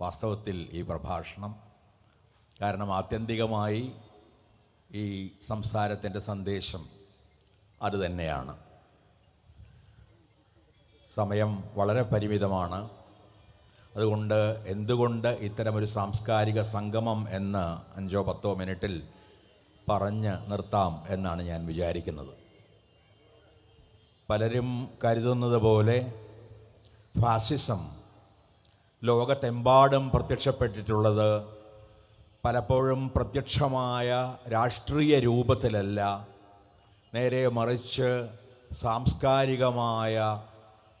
വാസ്തവത്തിൽ ഈ പ്രഭാഷണം കാരണം ആത്യന്തികമായി ഈ സംസാരത്തിന്റെ സന്ദേശം അതുതന്നെയാണ് സമയം വളരെ പരിമിതമാണ്. അതുകൊണ്ട് എന്തുകൊണ്ട് ഇത്തരമൊരു സാംസ്കാരിക സംഗമം എന്ന് അഞ്ചോ പത്തോ മിനിറ്റിൽ പറഞ്ഞ് നിർത്താം എന്നാണ് ഞാൻ വിചാരിക്കുന്നത്. പലരും കരുതുന്നത് പോലെ ഫാസിസം ലോകത്തെമ്പാടും പ്രത്യക്ഷപ്പെട്ടിട്ടുള്ളത് പലപ്പോഴും പ്രത്യക്ഷമായ രാഷ്ട്രീയ രൂപത്തിലല്ല. നേരെ മറിച്ച് സാംസ്കാരികമായ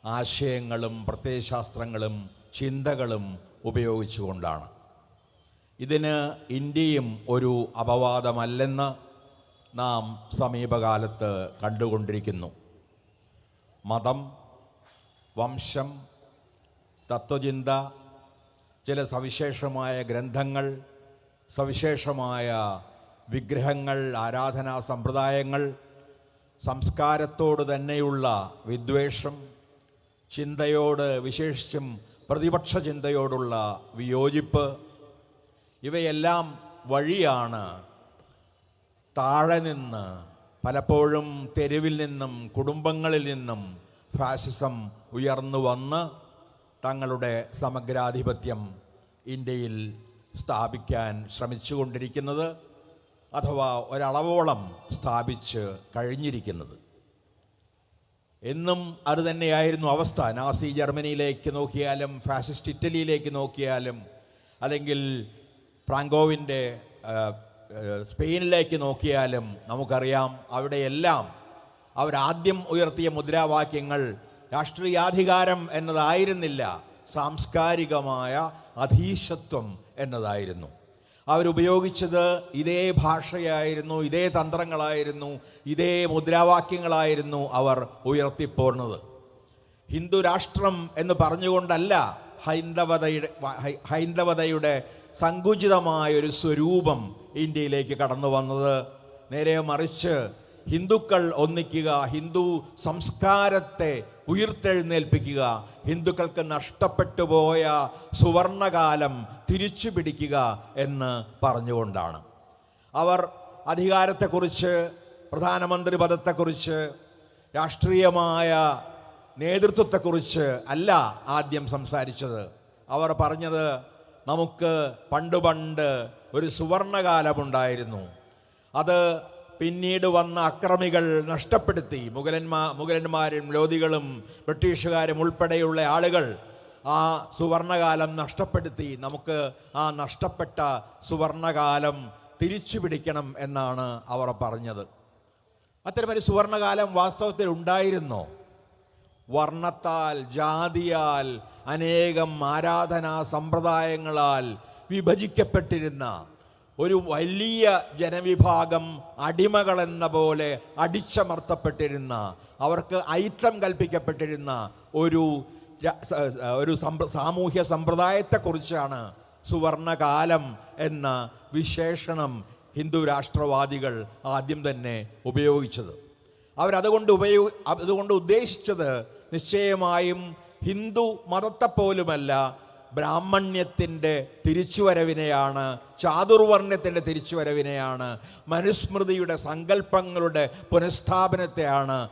ആശയങ്ങളും പ്രത്യയശാസ്ത്രങ്ങളും ചിന്തകളും ഉപയോഗിച്ചുകൊണ്ടാണ്. ഇതിന് ഇന്ത്യയും ഒരു അപവാദമല്ലെന്ന് നാം സമീപകാലത്ത് കണ്ടുകൊണ്ടിരിക്കുന്നു. മതം വംശം തത്വചിന്ത ചില സവിശേഷമായ ഗ്രന്ഥങ്ങൾ സവിശേഷമായ വിഗ്രഹങ്ങൾ ആരാധനാ സമ്പ്രദായങ്ങൾ സംസ്കാരത്തോട് തന്നെയുള്ള വിദ്വേഷം ചിന്തയോട് വിശേഷിച്ചും പ്രതിപക്ഷ ചിന്തയോടുള്ള വിയോജിപ്പ് ഇവയെല്ലാം വഴിയാണ് താഴെ നിന്ന് പലപ്പോഴും തെരുവിൽ നിന്നും കുടുംബങ്ങളിൽ നിന്നും ഫാസിസം ഉയർന്നു വന്ന് തങ്ങളുടെ സമഗ്രാധിപത്യം ഇന്ത്യയിൽ സ്ഥാപിക്കാൻ ശ്രമിച്ചുകൊണ്ടിരിക്കുന്നത് അഥവാ ഒരളവോളം സ്ഥാപിച്ച് കഴിഞ്ഞിരിക്കുന്നത്. എന്നും അത് തന്നെയായിരുന്നു അവസ്ഥ. നാസി ജർമ്മനിയിലേക്ക് നോക്കിയാലും ഫാസിസ്റ്റ് ഇറ്റലിയിലേക്ക് നോക്കിയാലും അല്ലെങ്കിൽ ഫ്രാങ്കോവിന്റെ സ്പെയിനിലേക്ക് നോക്കിയാലും നമുക്കറിയാം അവിടെയെല്ലാം അവരാദ്യം ഉയർത്തിയ മുദ്രാവാക്യങ്ങൾ രാഷ്ട്രീയാധികാരം എന്നതായിരുന്നില്ല സാംസ്കാരികമായ അധീശത്വം എന്നതായിരുന്നു. അവരുപയോഗിച്ചത് ഇതേ ഭാഷയായിരുന്നു ഇതേ തന്ത്രങ്ങളായിരുന്നു ഇതേ മുദ്രാവാക്യങ്ങളായിരുന്നു അവർ ഉയർത്തിപ്പോർന്നത്. ഹിന്ദു രാഷ്ട്രം എന്ന് പറഞ്ഞുകൊണ്ടല്ല ഹൈന്ദവതയുടെ ഹൈന്ദവതയുടെ സങ്കുചിതമായൊരു സ്വരൂപം ഇന്ത്യയിലേക്ക് കടന്നു വന്നത് നേരെ മറിച്ച് ഹിന്ദുക്കൾ ഒന്നിക്കുക ഹിന്ദു സംസ്കാരത്തെ ഉയർത്തെഴുന്നേൽപ്പിക്കുക ഹിന്ദുക്കൾക്ക് നഷ്ടപ്പെട്ടു പോയ സുവർണകാലം തിരിച്ചു പിടിക്കുക എന്ന് പറഞ്ഞുകൊണ്ടാണ്. അവർ അധികാരത്തെക്കുറിച്ച് പ്രധാനമന്ത്രി പദത്തെക്കുറിച്ച് രാഷ്ട്രീയമായ നേതൃത്വത്തെക്കുറിച്ച് അല്ല ആദ്യം സംസാരിച്ചത്. അവർ പറഞ്ഞത് നമുക്ക് പണ്ട് പണ്ട് ഒരു സുവർണകാലമുണ്ടായിരുന്നു. അത് പിന്നീട് വന്ന അക്രമികൾ നഷ്ടപ്പെടുത്തി. മുഗലന്മാ മുഗലന്മാരും ലോധികളും ബ്രിട്ടീഷുകാരും ഉൾപ്പെടെയുള്ള ആളുകൾ ആ സുവർണകാലം നഷ്ടപ്പെടുത്തി. നമുക്ക് ആ നഷ്ടപ്പെട്ട സുവർണകാലം തിരിച്ചു പിടിക്കണം എന്നാണ് അവർ പറഞ്ഞത്. അത്തരമൊരു സുവർണകാലം വാസ്തവത്തിൽ ഉണ്ടായിരുന്നോ? വർണത്താൽ ജാതിയാൽ അനേകം ആരാധനാ സമ്പ്രദായങ്ങളാൽ വിഭജിക്കപ്പെട്ടിരുന്ന ഒരു വലിയ ജനവിഭാഗം അടിമകളെന്ന പോലെ അടിച്ചമർത്തപ്പെട്ടിരുന്ന അവർക്ക് ഐറ്റം കൽപ്പിക്കപ്പെട്ടിരുന്ന ഒരു ഒരു സാമൂഹ്യ സമ്പ്രദായത്തെക്കുറിച്ചാണ് സുവർണകാലം എന്ന വിശേഷണം ഹിന്ദു രാഷ്ട്രവാദികൾ ആദ്യം തന്നെ ഉപയോഗിച്ചത്. അവരതുകൊണ്ട് ഉപയോഗ അതുകൊണ്ട് ഉദ്ദേശിച്ചത് നിശ്ചയമായും ഹിന്ദു മതത്തെപ്പോലുമല്ല ബ്രാഹ്മണ്യത്തിന്റെ തിരിച്ചുവരവിനെയാണ് ചാതുർവർണത്തിന്റെ തിരിച്ചുവരവിനെയാണ് മനുസ്മൃതിയുടെ സങ്കല്പങ്ങളുടെ പുനഃസ്ഥാപനത്തെയാണ്.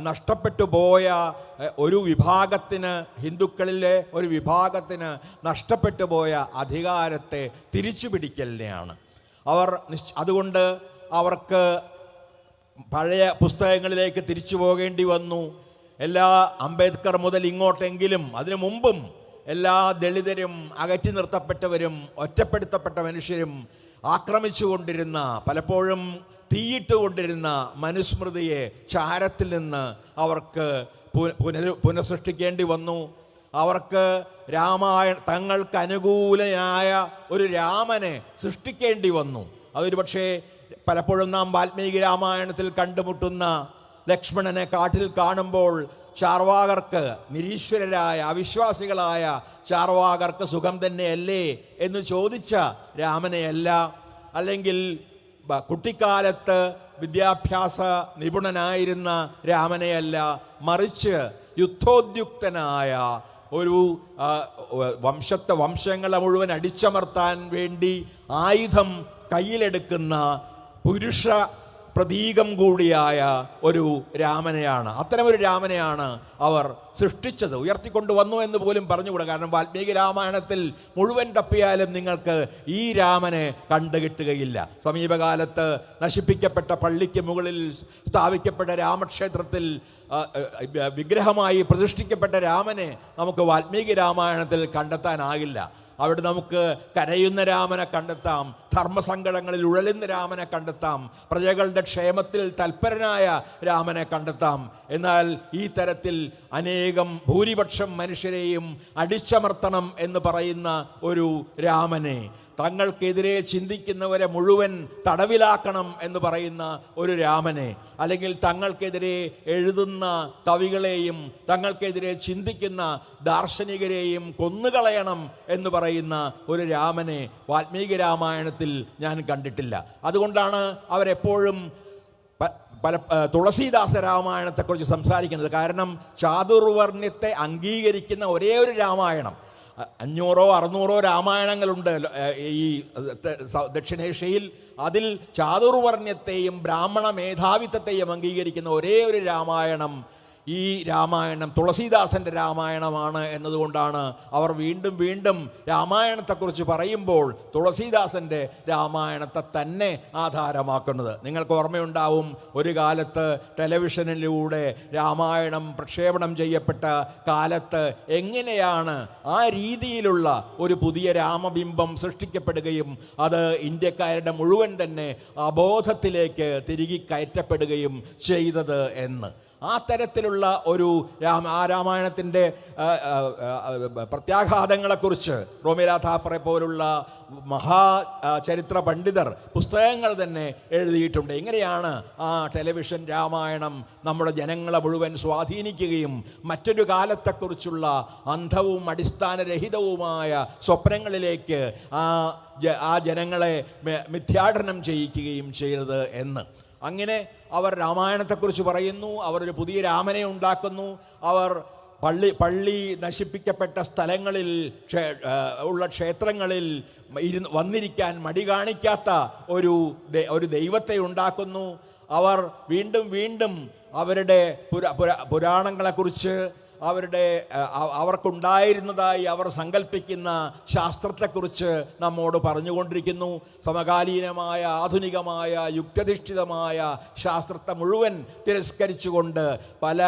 നഷ്ടപ്പെട്ടു പോയ ഒരു വിഭാഗത്തിന് ഹിന്ദുക്കളിലെ ഒരു വിഭാഗത്തിന് നഷ്ടപ്പെട്ടു പോയ അധികാരത്തെ തിരിച്ചു പിടിക്കലിനെയാണ് അവർ അതുകൊണ്ട് അവർക്ക് പഴയ പുസ്തകങ്ങളിലേക്ക് തിരിച്ചു പോകേണ്ടി വന്നു. എല്ലാ അംബേദ്കർ മുതൽ ഇങ്ങോട്ടെങ്കിലും അതിനു മുമ്പും എല്ലാ ദളിതരും അകറ്റി നിർത്തപ്പെട്ടവരും ഒറ്റപ്പെടുത്തപ്പെട്ട മനുഷ്യരും ആക്രമിച്ചുകൊണ്ടിരുന്ന പലപ്പോഴും തീയിട്ടുകൊണ്ടിരുന്ന മനുസ്മൃതിയെ ചാരത്തിൽ നിന്ന് അവർക്ക് പുനരു പുനഃസൃഷ്ടിക്കേണ്ടി വന്നു. അവർക്ക് രാമായണ തങ്ങൾക്ക് അനുകൂലനായ ഒരു രാമനെ സൃഷ്ടിക്കേണ്ടി വന്നു. അതൊരു പക്ഷേ പലപ്പോഴും നാം വാൽമീകി രാമായണത്തിൽ കണ്ടുമുട്ടുന്ന ലക്ഷ്മണനെ കാട്ടിൽ കാണുമ്പോൾ ചാർവാകർക്ക് നിരീശ്വരരായ അവിശ്വാസികളായ ചാർവാകർക്ക് സുഖം തന്നെയല്ലേ എന്ന് ചോദിച്ച രാമനെയല്ല. അല്ലെങ്കിൽ കുട്ടിക്കാലത്ത് വിദ്യാഭ്യാസ നിപുണനായിരുന്ന രാമനെയല്ല. മറിച്ച് യുദ്ധോദ്യുക്തനായ ഒരു വംശത്തെ വംശങ്ങളെ മുഴുവൻ അടിച്ചമർത്താൻ വേണ്ടി ആയുധം കയ്യിലെടുക്കുന്ന പുരുഷ പ്രതീകം കൂടിയായ ഒരു രാമനെയാണ്. അത്തരമൊരു രാമനെയാണ് അവർ സൃഷ്ടിച്ചത്. ഉയർത്തിക്കൊണ്ടുവന്നു എന്ന് പോലും പറഞ്ഞുകൂടാ. കാരണം വാൽമീകി രാമായണത്തിൽ മുഴുവൻ തപ്പിയാലും നിങ്ങൾക്ക് ഈ രാമനെ കണ്ടുകിട്ടുകയില്ല സമീപകാലത്ത് നശിപ്പിക്കപ്പെട്ട പള്ളിക്ക് മുകളിൽ സ്ഥാപിക്കപ്പെട്ട രാമക്ഷേത്രത്തിൽ വിഗ്രഹമായി പ്രതിഷ്ഠിക്കപ്പെട്ട രാമനെ നമുക്ക് വാൽമീകി രാമായണത്തിൽ കണ്ടെത്താനാകില്ല. അവിടെ നമുക്ക് കരയുന്ന രാമനെ കണ്ടെത്താം ധർമ്മസങ്കടങ്ങളിൽ ഉഴലുന്ന രാമനെ കണ്ടെത്താം പ്രജകളുടെ ക്ഷേമത്തിൽ തൽപരനായ രാമനെ കണ്ടെത്താം. എന്നാൽ ഈ തരത്തിൽ അനേകം ഭൂരിപക്ഷം മനുഷ്യരെയും അടിച്ചമർത്തണം എന്ന് പറയുന്ന ഒരു രാമനെ തങ്ങൾക്കെതിരെ ചിന്തിക്കുന്നവരെ മുഴുവൻ തടവിലാക്കണം എന്ന് പറയുന്ന ഒരു രാമനെ. അല്ലെങ്കിൽ തങ്ങൾക്കെതിരെ എഴുതുന്ന കവികളെയും തങ്ങൾക്കെതിരെ ചിന്തിക്കുന്ന ദാർശനികരെയും കൊന്നുകളയണം എന്ന് പറയുന്ന ഒരു രാമനെ വാൽമീകി രാമായണത്തിൽ ഞാൻ കണ്ടിട്ടില്ല. അതുകൊണ്ടാണ് അവരെപ്പോഴും പല തുളസീദാസ രാമായണത്തെക്കുറിച്ച് സംസാരിക്കുന്നത്. കാരണം ചാതുർവർണ്യത്തെ അംഗീകരിക്കുന്ന ഒരേ ഒരു രാമായണം. അഞ്ഞൂറോ അറുന്നൂറോ രാമായണങ്ങളുണ്ട്. ഈ ദക്ഷിണേഷ്യയിൽ അതിൽ ചാതുർവർണ്യത്തെയും ബ്രാഹ്മണ മേധാവിത്വത്തെയും അംഗീകരിക്കുന്ന ഒരേ ഒരു രാമായണം ഈ രാമായണം തുളസീദാസന്റെ രാമായണമാണ് എന്നതുകൊണ്ടാണ് അവർ വീണ്ടും വീണ്ടും രാമായണത്തെക്കുറിച്ച് പറയുമ്പോൾ തുളസീദാസന്റെ രാമായണത്തെ തന്നെ ആധാരമാക്കുന്നത്. നിങ്ങൾക്ക് ഓർമ്മയുണ്ടാവും ഒരു കാലത്ത് ടെലിവിഷനിലൂടെ രാമായണം പ്രക്ഷേപണം ചെയ്യപ്പെട്ട കാലത്ത് എങ്ങനെയാണ് ആ രീതിയിലുള്ള ഒരു പുതിയ രാമബിംബം സൃഷ്ടിക്കപ്പെടുകയും അത് ഇന്ത്യക്കാരുടെ മുഴുവൻ തന്നെ അബോധത്തിലേക്ക് തിരികെ കയറ്റപ്പെടുകയും ചെയ്തത് എന്ന്. ആ തരത്തിലുള്ള ഒരു ആ രാമായണത്തിന്റെ പ്രത്യാഘാതങ്ങളെക്കുറിച്ച് റോമിലാഥാപ്രെ പോലുള്ള മഹാ ചരിത്ര പണ്ഡിതർ പുസ്തകങ്ങൾ തന്നെ എഴുതിയിട്ടുണ്ട്. എങ്ങനെയാണ് ആ ടെലിവിഷൻ രാമായണം നമ്മുടെ ജനങ്ങളെ മുഴുവൻ സ്വാധീനിക്കുകയും മറ്റൊരു കാലത്തെക്കുറിച്ചുള്ള അന്ധവും അടിസ്ഥാനരഹിതവുമായ സ്വപ്നങ്ങളിലേക്ക് ആ ആ ജനങ്ങളെ മിഥ്യാടനം ചെയ്യിക്കുകയും ചെയ്തത് എന്ന്. അങ്ങനെ അവർ രാമായണത്തെക്കുറിച്ച് പറയുന്നു അവർ ഒരു പുതിയ രാമനെ ഉണ്ടാക്കുന്നു അവർ പള്ളി പള്ളി നശിപ്പിക്കപ്പെട്ട സ്ഥലങ്ങളിൽ ഉള്ള ക്ഷേത്രങ്ങളിൽ ഇരുന്ന് വന്നിരിക്കാൻ മടി കാണിക്കാത്ത ഒരു ഒരു ദൈവത്തെ ഉണ്ടാക്കുന്നു. അവർ വീണ്ടും വീണ്ടും അവരുടെ പുരാ പുരാണങ്ങളെക്കുറിച്ച് അവരുടെ അവർക്കുണ്ടായിരുന്നതായി അവർ സങ്കല്പിക്കുന്ന ശാസ്ത്രത്തെക്കുറിച്ച് നമ്മോട് പറഞ്ഞുകൊണ്ടിരിക്കുന്നു. സമകാലീനമായ ആധുനികമായ യുക്തധിഷ്ഠിതമായ ശാസ്ത്രത്തെ മുഴുവൻ തിരസ്കരിച്ചുകൊണ്ട് പല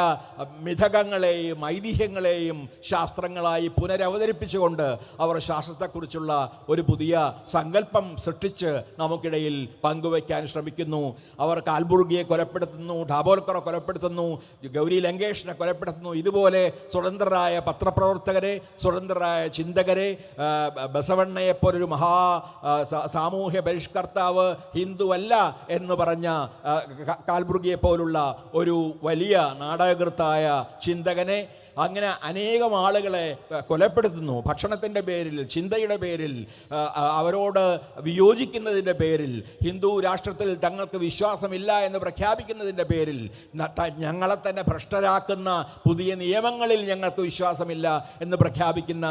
മിഥകങ്ങളെയും ഐതിഹ്യങ്ങളെയും ശാസ്ത്രങ്ങളായി പുനരവതരിപ്പിച്ചുകൊണ്ട് അവർ ശാസ്ത്രത്തെക്കുറിച്ചുള്ള ഒരു പുതിയ സങ്കല്പം സൃഷ്ടിച്ച് നമുക്കിടയിൽ പങ്കുവയ്ക്കാൻ ശ്രമിക്കുന്നു. അവർ കാൽബുർഗിയെ കൊലപ്പെടുത്തുന്നു ഡാബോൽക്കറെ കൊലപ്പെടുത്തുന്നു ഗൗരി ലങ്കേഷിനെ കൊലപ്പെടുത്തുന്നു. ഇതുപോലെ സ്വതന്ത്രരായ പത്രപ്രവർത്തകരെ സ്വതന്ത്രരായ ചിന്തകരെ ബസവണ്ണയെപ്പോലൊരു മഹാ സാമൂഹ്യ പരിഷ്കർത്താവ് ഹിന്ദുവല്ല എന്ന് പറഞ്ഞ കാൽബുർഗിയെപ്പോലുള്ള കാൽബുർഗിയെ പോലുള്ള ഒരു വലിയ നാടകകൃത്തായ ചിന്തകനെ അങ്ങനെ അനേകം ആളുകളെ കൊലപ്പെടുത്തുന്നു. ഭക്ഷണത്തിന്റെ പേരിൽ ചിന്തയുടെ പേരിൽ അവരോട് വിയോജിക്കുന്നതിന്റെ പേരിൽ ഹിന്ദു രാഷ്ട്രത്തിൽ തങ്ങൾക്ക് വിശ്വാസമില്ല എന്ന് പ്രഖ്യാപിക്കുന്നതിന്റെ പേരിൽ ഞങ്ങളെ തന്നെ ഭ്രഷ്ടരാക്കുന്ന പുതിയ നിയമങ്ങളിൽ ഞങ്ങൾക്ക് വിശ്വാസമില്ല എന്ന് പ്രഖ്യാപിക്കുന്ന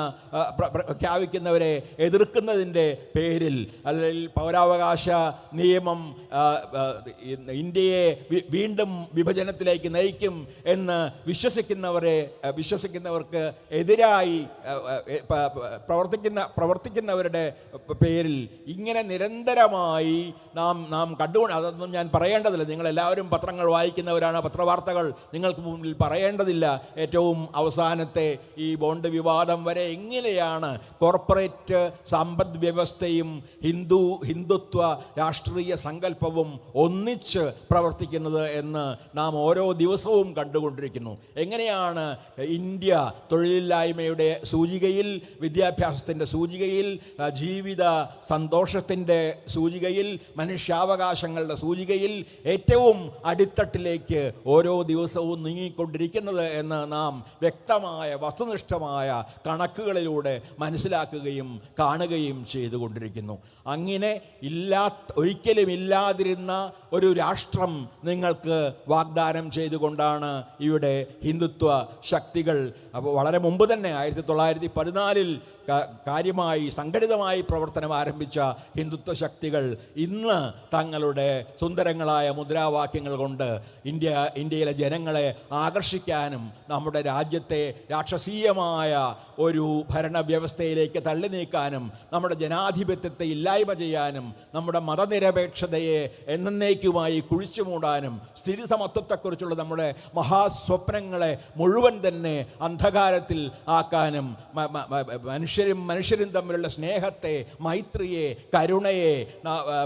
പ്രഖ്യാപിക്കുന്നവരെ എതിർക്കുന്നതിന്റെ പേരിൽ അല്ലെങ്കിൽ പൗരാവകാശ നിയമം ഇന്ത്യയെ വീണ്ടും വിഭജനത്തിലേക്ക് നയിക്കും എന്ന് വിശ്വസിക്കുന്നവരെ വിശ്വസിക്കുന്നവർക്ക് എതിരായി പ്രവർത്തിക്കുന്ന പ്രവർത്തിക്കുന്നവരുടെ പേരിൽ ഇങ്ങനെ നിരന്തരമായി നാം നാം കണ്ടുകൊണ്ട് അതൊന്നും ഞാൻ പറയേണ്ടതില്ല. നിങ്ങളെല്ലാവരും പത്രങ്ങൾ വായിക്കുന്നവരാണ് പത്രവാർത്തകൾ നിങ്ങൾക്ക് മുമ്പിൽ പറയേണ്ടതില്ല. ഏറ്റവും അവസാനത്തെ ഈ ബോണ്ട് വിവാദം വരെ എങ്ങനെയാണ് കോർപ്പറേറ്റ് സമ്പദ് വ്യവസ്ഥയും ഹിന്ദു ഹിന്ദുത്വ രാഷ്ട്രീയ സങ്കല്പവും ഒന്നിച്ച് പ്രവർത്തിക്കുന്നത് എന്ന് നാം ഓരോ ദിവസവും കണ്ടുകൊണ്ടിരിക്കുന്നു. എങ്ങനെയാണ് ഇന്ത്യ തൊഴിലില്ലായ്മയുടെ സൂചികയിൽ വിദ്യാഭ്യാസത്തിന്റെ സൂചികയിൽ ജീവിത സന്തോഷത്തിന്റെ സൂചികയിൽ മനുഷ്യാവകാശങ്ങളുടെ സൂചികയിൽ ഏറ്റവും അടിത്തട്ടിലേക്ക് ഓരോ ദിവസവും നീങ്ങിക്കൊണ്ടിരിക്കുന്നത് എന്ന് നാം വ്യക്തമായ വസ്തുനിഷ്ഠമായ കണക്കുകളിലൂടെ മനസ്സിലാക്കുകയും കാണുകയും ചെയ്തുകൊണ്ടിരിക്കുന്നു. അങ്ങനെ ഇല്ലാത്ത ഒരിക്കലും ഇല്ലാതിരുന്ന ഒരു രാഷ്ട്രം നിങ്ങൾക്ക് വാഗ്ദാനം ചെയ്തുകൊണ്ടാണ് ഇവിടെ ഹിന്ദുത്വ ശക്തി ശക്തികൾ. അപ്പോൾ വളരെ മുമ്പ് തന്നെ ആയിരത്തി തൊള്ളായിരത്തി പതിനാലിൽ കാര്യമായി സംഘടിതമായി പ്രവർത്തനം ആരംഭിച്ച ഹിന്ദുത്വ ശക്തികൾ ഇന്ന് തങ്ങളുടെ സുന്ദരങ്ങളായ മുദ്രാവാക്യങ്ങൾ കൊണ്ട് ഇന്ത്യ ഇന്ത്യയിലെ ജനങ്ങളെ ആകർഷിക്കാനും നമ്മുടെ രാജ്യത്തെ രാക്ഷസീയമായ ഒരു ഭരണവ്യവസ്ഥയിലേക്ക് തള്ളി നീക്കാനും നമ്മുടെ ജനാധിപത്യത്തെ ഇല്ലായ്മ ചെയ്യാനും നമ്മുടെ മതനിരപേക്ഷതയെ എന്നേക്കുമായി കുഴിച്ചു മൂടാനും സ്ഥിതി സമത്വത്തെക്കുറിച്ചുള്ള നമ്മുടെ മഹാസ്വപ്നങ്ങളെ മുഴുവൻ തന്നെ അന്ധകാരത്തിൽ ആക്കാനും മ- മ- മ- മനുഷ്യരും മനുഷ്യരും തമ്മിലുള്ള സ്നേഹത്തെ മൈത്രിയെ കരുണയെ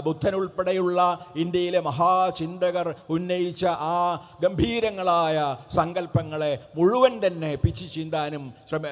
ബുദ്ധൻ ഉൾപ്പെടെയുള്ള ഇന്ത്യയിലെ മഹാചിന്തകർ ഉന്നയിച്ച ആ ഗംഭീരങ്ങളായ സങ്കല്പങ്ങളെ മുഴുവൻ തന്നെ പിച്ചു ചീന്താനും ശ്രമ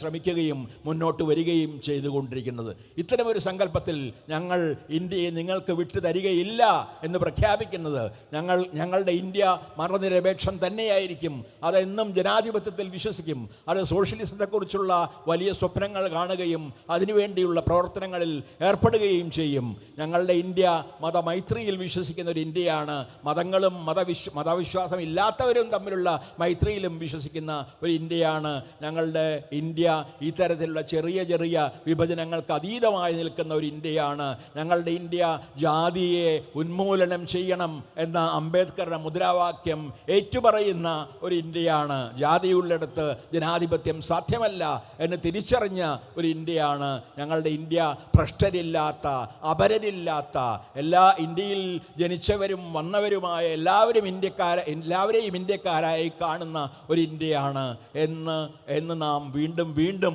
ശ്രമിക്കുകയും മുന്നോട്ട് വരികയും ചെയ്തുകൊണ്ടിരിക്കുന്നത്. ഇത്തരമൊരു സങ്കല്പത്തിൽ ഞങ്ങൾ ഇന്ത്യയെ നിങ്ങൾക്ക് വിട്ടു തരികയില്ല എന്ന് പ്രഖ്യാപിക്കുന്നത് ഞങ്ങൾ ഞങ്ങളുടെ ഇന്ത്യ മതനിരപേക്ഷം തന്നെയായിരിക്കും. അതെന്നും ജനാധിപത്യത്തിൽ വിശ്വസിക്കും. അത് സോഷ്യലിസത്തെക്കുറിച്ചുള്ള വലിയ സ്വപ്നങ്ങൾ കാണുകയും അതിനുവേണ്ടിയുള്ള പ്രവർത്തനങ്ങളിൽ ഏർപ്പെടുകയും ചെയ്യും. ഞങ്ങളുടെ ഇന്ത്യ മതമൈത്രിയിൽ വിശ്വസിക്കുന്ന ഒരു ഇന്ത്യയാണ്. മതങ്ങളും മതവിശ്വ മതവിശ്വാസം ഇല്ലാത്തവരും തമ്മിലുള്ള മൈത്രിയിലും വിശ്വസിക്കുന്ന ഒരു ഇന്ത്യയാണ്. ഞങ്ങളുടെ ഇന്ത്യ ഇത്തരത്തിലുള്ള ചെറിയ ചെറിയ വിഭജനങ്ങൾക്ക് അതീതമായി നിൽക്കുന്ന ഒരു ഇന്ത്യയാണ്. ഞങ്ങളുടെ ഇന്ത്യ ജാതിയെ ഉന്മൂലനം ചെയ്യണം എന്ന അംബേദ്കറുടെ മുദ്രാവാക്യം ഏറ്റുപറയുന്ന ഒരു ഇന്ത്യയാണ്. ജാതിയുള്ളിടത്ത് ജനാധിപത്യം സാധ്യമല്ല എന്ന് തിരിച്ചറിഞ്ഞ ഒരു ഇന്ത്യയാണ്. ഞങ്ങളുടെ ഇന്ത്യ ഭ്രഷ്ടരില്ലാത്ത അപരരില്ലാത്ത എല്ലാ ഇന്ത്യയിൽ ജനിച്ചവരും വന്നവരുമായ എല്ലാവരും ഇന്ത്യക്കാര എല്ലാവരെയും ഇന്ത്യക്കാരായി കാണുന്ന ഒരു ഇന്ത്യയാണ് എന്ന് എന്ന് നാം വീണ്ടും വീണ്ടും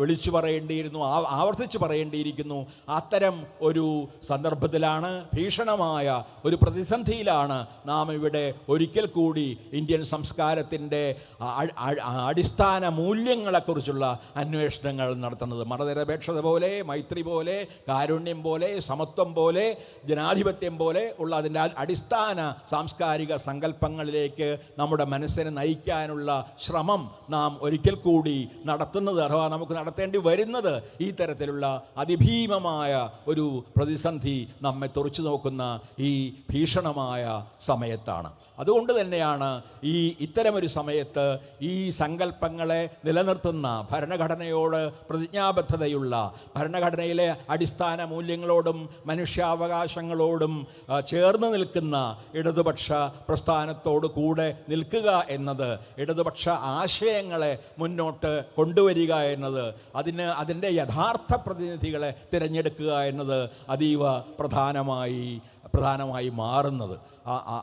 വിളിച്ചു പറയേണ്ടിയിരുന്നു ആവർത്തിച്ച് പറയേണ്ടിയിരിക്കുന്നു. അത്തരം ഒരു സന്ദർഭത്തിലാണ് ഭീഷണമായ ഒരു പ്രതിസന്ധിയിലാണ് നാം ഇവിടെ ഒരിക്കൽ കൂടി ഇന്ത്യൻ സംസ്കാരത്തിന്റെ അടിസ്ഥാന മൂല്യങ്ങളെക്കുറിച്ചുള്ള അന്വേഷണങ്ങൾ നടത്തുന്നത്. മതനിരപേക്ഷത പോലെ മൈത്രി പോലെ കാരുണ്യം പോലെ സമത്വം പോലെ ജനാധിപത്യം പോലെ ഉള്ള അതിന്റെ അടിസ്ഥാന സാംസ്കാരിക സങ്കല്പങ്ങളിലേക്ക് നമ്മുടെ മനസ്സിനെ നയിക്കാനുള്ള ശ്രമം നാം ഒരിക്കൽ കൂടി നടത്തുന്നത് അഥവാ നമുക്ക് നടത്തേണ്ടി വരുന്നത് ഈ തരത്തിലുള്ള അതിഭീമമായ ഒരു പ്രതിസന്ധി നമ്മെ തുറച്ചു നോക്കുന്ന ഈ ഭീഷണമായ സമയത്താണ്. അതുകൊണ്ട് തന്നെയാണ് ഈ ഇത്തരമൊരു സമയത്ത് ഈ സങ്കല്പങ്ങളെ നിലനിർത്തുന്ന ഭരണഘടനയോട് പ്രതിജ്ഞാബദ്ധതയുള്ള ഭരണഘടനയിലെ അടിസ്ഥാന മൂല്യങ്ങളോടും മനുഷ്യാവകാശങ്ങളോടും ചേർന്ന് നിൽക്കുന്ന ഇടതുപക്ഷ പ്രസ്ഥാനത്തോട് കൂടെ നിൽക്കുക എന്നത് ഇടതുപക്ഷ ആശയങ്ങളെ മുന്നോട്ട് കൊണ്ടുവരിക എന്നത് അതിന് അതിന്റെ യഥാർത്ഥ പ്രതിനിധികളെ തിരഞ്ഞെടുക്കുക എന്നത് അതീവ പ്രധാനമായി പ്രധാനമായി മാറുന്നത്.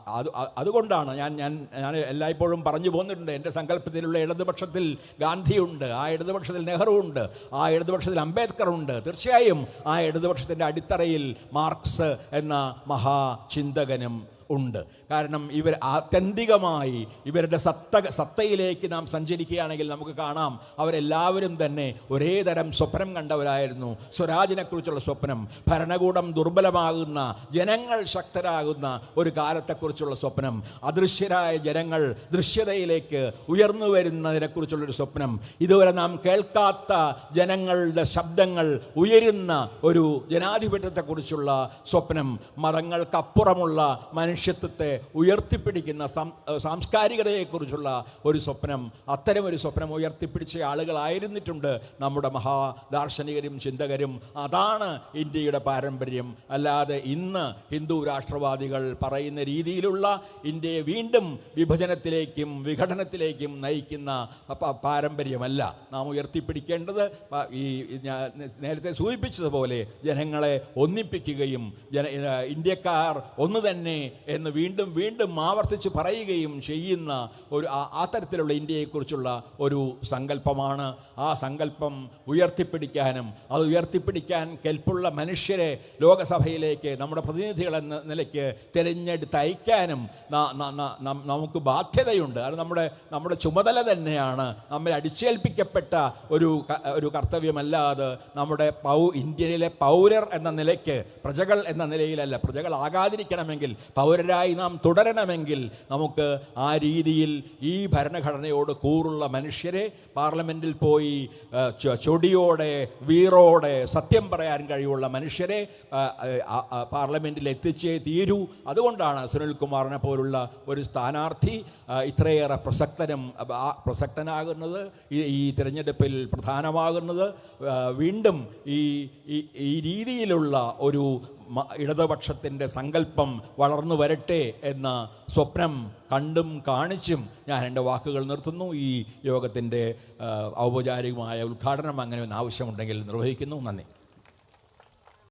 അത് അതുകൊണ്ടാണ് ഞാൻ ഞാൻ ഞാൻ എല്ലായ്പ്പോഴും പറഞ്ഞു പോന്നിട്ടുണ്ട്. എന്റെ സങ്കല്പത്തിലുള്ള ഇടതുപക്ഷത്തിൽ ഗാന്ധിയുണ്ട് ആ ഇടതുപക്ഷത്തിൽ നെഹ്റു ഉണ്ട് ആ ഇടതുപക്ഷത്തിൽ അംബേദ്കർ ഉണ്ട് തീർച്ചയായും ആ ഇടതുപക്ഷത്തിന്റെ അടിത്തറയിൽ മാർക്സ് എന്ന മഹാചിന്തകനും ഉണ്ട്. കാരണം ഇവർ ആത്യന്തികമായി ഇവരുടെ സത്ത സത്തയിലേക്ക് നാം സഞ്ചരിക്കുകയാണെങ്കിൽ നമുക്ക് കാണാം അവരെല്ലാവരും തന്നെ ഒരേ തരം സ്വപ്നം കണ്ടവരായിരുന്നു. സ്വരാജിനെക്കുറിച്ചുള്ള സ്വപ്നം ഭരണകൂടം ദുർബലമാകുന്ന ജനങ്ങൾ ശക്തരാകുന്ന ഒരു കാലത്തെക്കുറിച്ചുള്ള സ്വപ്നം അദൃശ്യരായ ജനങ്ങൾ ദൃശ്യതയിലേക്ക് ഉയർന്നു വരുന്നതിനെക്കുറിച്ചുള്ളൊരു സ്വപ്നം ഇതുവരെ നാം കേൾക്കാത്ത ജനങ്ങളുടെ ശബ്ദങ്ങൾ ഉയരുന്ന ഒരു ജനാധിപത്യത്തെക്കുറിച്ചുള്ള സ്വപ്നം മതങ്ങൾക്കപ്പുറമുള്ള മനുഷ്യത്വത്തെ ഉയർത്തിപ്പിടിക്കുന്ന സാംസ്കാരികതയെക്കുറിച്ചുള്ള ഒരു സ്വപ്നം അത്തരം ഒരു സ്വപ്നം ഉയർത്തിപ്പിടിച്ച ആളുകളായിരുന്നിട്ടുണ്ട് നമ്മുടെ മഹാ ദാർശനികരും ചിന്തകരും. അതാണ് ഇന്ത്യയുടെ പാരമ്പര്യം. അല്ലാതെ ഇന്ന് ഹിന്ദു രാഷ്ട്രവാദികൾ പറയുന്ന രീതിയിലുള്ള ഇന്ത്യയെ വീണ്ടും വിഭജനത്തിലേക്കും വിഘടനത്തിലേക്കും നയിക്കുന്ന പാരമ്പര്യമല്ല. നാം ഉയർത്തിപ്പിടിക്കേണ്ടത് ഈ നേരത്തെ സൂചിപ്പിച്ചതുപോലെ ജനങ്ങളെ ഒന്നിപ്പിക്കുകയും ജന ഇന്ത്യക്കാർ ഒന്ന് തന്നെ എന്ന് വീണ്ടും വീണ്ടും ആവർത്തിച്ച് പറയുകയും ചെയ്യുന്ന ഒരു ആ- തരത്തിലുള്ള ഇന്ത്യയെക്കുറിച്ചുള്ള ഒരു സങ്കല്പമാണ്. ആ സങ്കല്പം ഉയർത്തിപ്പിടിക്കാനും അത് ഉയർത്തിപ്പിടിക്കാൻ കെൽപ്പുള്ള മനുഷ്യരെ ലോകസഭയിലേക്ക് നമ്മുടെ പ്രതിനിധികൾ എന്ന നിലയ്ക്ക് തിരഞ്ഞെടുത്ത് അയക്കാനും നമുക്ക് ബാധ്യതയുണ്ട്. അത് നമ്മുടെ നമ്മുടെ ചുമതല തന്നെയാണ്. നമ്മൾ അടിച്ചേൽപ്പിക്കപ്പെട്ട ഒരു ഒരു കർത്തവ്യമല്ലാതെ നമ്മുടെ പൗ ഇന്ത്യയിലെ പൗരർ എന്ന നിലയ്ക്ക് പ്രജകൾ എന്ന നിലയിലല്ല പ്രജകളാകാതിരിക്കണമെങ്കിൽ പൗര പൗരരായി നാം തുടരണമെങ്കിൽ നമുക്ക് ആ രീതിയിൽ ഈ ഭരണഘടനയോട് കൂറുള്ള മനുഷ്യരെ പാർലമെന്റിൽ പോയി ചൊടിയോടെ വീറോടെ സത്യം പറയാൻ കഴിവുള്ള മനുഷ്യരെ പാർലമെന്റിൽ എത്തിച്ചേ തീരൂ. അതുകൊണ്ടാണ് സുനിൽകുമാറിനെ പോലുള്ള ഒരു സ്ഥാനാർത്ഥി ഇത്രയേറെ പ്രസക്തനും പ്രസക്തനാകുന്നത് ഈ തിരഞ്ഞെടുപ്പിൽ പ്രധാനമാകുന്നത്. വീണ്ടും ഈ ഈ- രീതിയിലുള്ള ഒരു ഇടതുപക്ഷത്തിന്റെ സങ്കല്പം വളർന്നു വരട്ടെ എന്ന സ്വപ്നം കണ്ടും കാണിച്ചും ഞാൻ എന്റെ വാക്കുകൾ നിർത്തുന്നു. ഈ യോഗത്തിന്റെ ഔപചാരികമായ ഉദ്ഘാടനം അങ്ങനെ ഒന്ന് ആവശ്യമുണ്ടെങ്കിൽ നിർവഹിക്കുന്നു. നന്ദി.